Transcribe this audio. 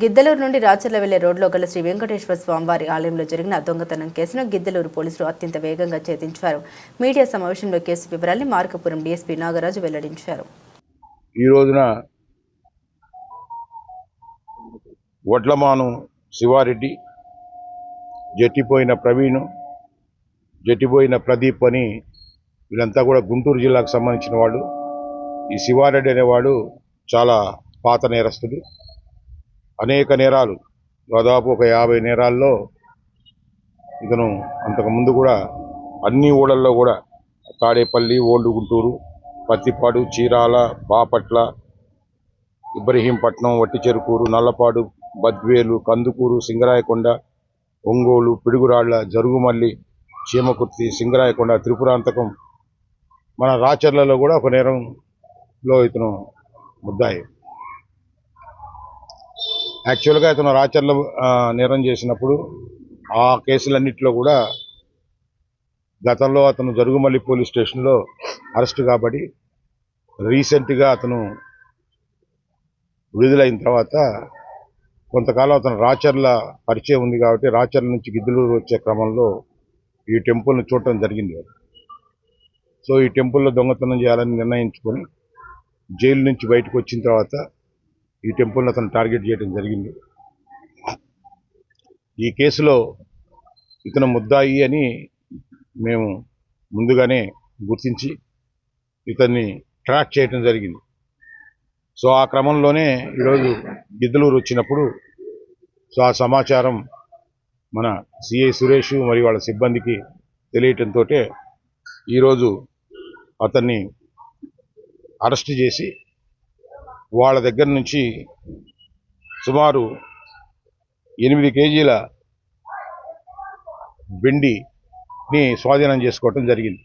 గిద్దలూరు నుండి రాచర్ల వెళ్ళే రోడ్లో గల శ్రీ వెంకటేశ్వర స్వామివారి ఆలయంలో జరిగిన దొంగతనం కేసును గిద్దలూరు పోలీసులు అత్యంత వేగంగా ఛేదించారు. మీడియా సమావేశంలో కేసు వివరాల్ని మార్కపురం డీఎస్పీ నాగరాజు వెల్లడించారు. ఈ రోజున వడ్లమాను శివారెడ్డి జట్టిపోయిన ప్రవీణ్ జట్టిపోయిన ప్రదీప్ అని వీళ్ళంతా కూడా గుంటూరు జిల్లాకు సంబంధించిన వాళ్ళు. ఈ శివారెడ్డి అనేవాడు చాలా పాత నేరస్తుడు. అనేక నేరాలు దాదాపు ఒక యాభై నేరాల్లో ఇతను అంతకుముందు కూడా అన్ని ఊళ్ళల్లో కూడా తాడేపల్లి ఓల్డ్ గుంటూరు పత్తిపాడు చీరాల బాపట్ల ఇబ్రహీంపట్నం వట్టిచెరుకూరు నల్లపాడు బద్వేలు కందుకూరు సింగరాయకొండ ఒంగోలు పిడుగురాళ్ళ జరుగుమల్లి చీమకుర్తి సింగరాయకొండ త్రిపురాంతకం మన రాచర్లలో కూడా ఒక నేరంలో ఇతను ముద్దాయి. యాక్చువల్గా ఇతను రాచర్ల నేరం చేసినప్పుడు ఆ కేసులన్నింటిలో కూడా గతంలో అతను జరుగుమల్లి పోలీస్ స్టేషన్లో అరెస్ట్ కాబడి రీసెంట్గా అతను విడుదలైన తర్వాత కొంతకాలం అతను రాచర్ల పరిచయం ఉంది కాబట్టి రాచర్ల నుంచి గిద్దలూరు వచ్చే క్రమంలో ఈ టెంపుల్ని చూడటం జరిగింది. సో ఈ టెంపుల్లో దొంగతనం చేయాలని నిర్ణయించుకొని జైలు నుంచి బయటకు వచ్చిన తర్వాత ఈ టెంపుల్ని అతను టార్గెట్ చేయడం జరిగింది. ఈ కేసులో ఇతను ముద్దాయి అని మేము ముందుగానే గుర్తించి ఇతన్ని ట్రాక్ చేయడం జరిగింది. సో ఆ క్రమంలోనే ఈరోజు గిద్దలూరు వచ్చినప్పుడు సో ఆ సమాచారం మన సిఐ సురేష్ మరియు వాళ్ళ సిబ్బందికి తెలియటంతో ఈరోజు అతన్ని అరెస్ట్ చేసి వాళ్ళ దగ్గర నుంచి సుమారు ఎనిమిది కేజీల వెండిని స్వాధీనం చేసుకోవటం జరిగింది.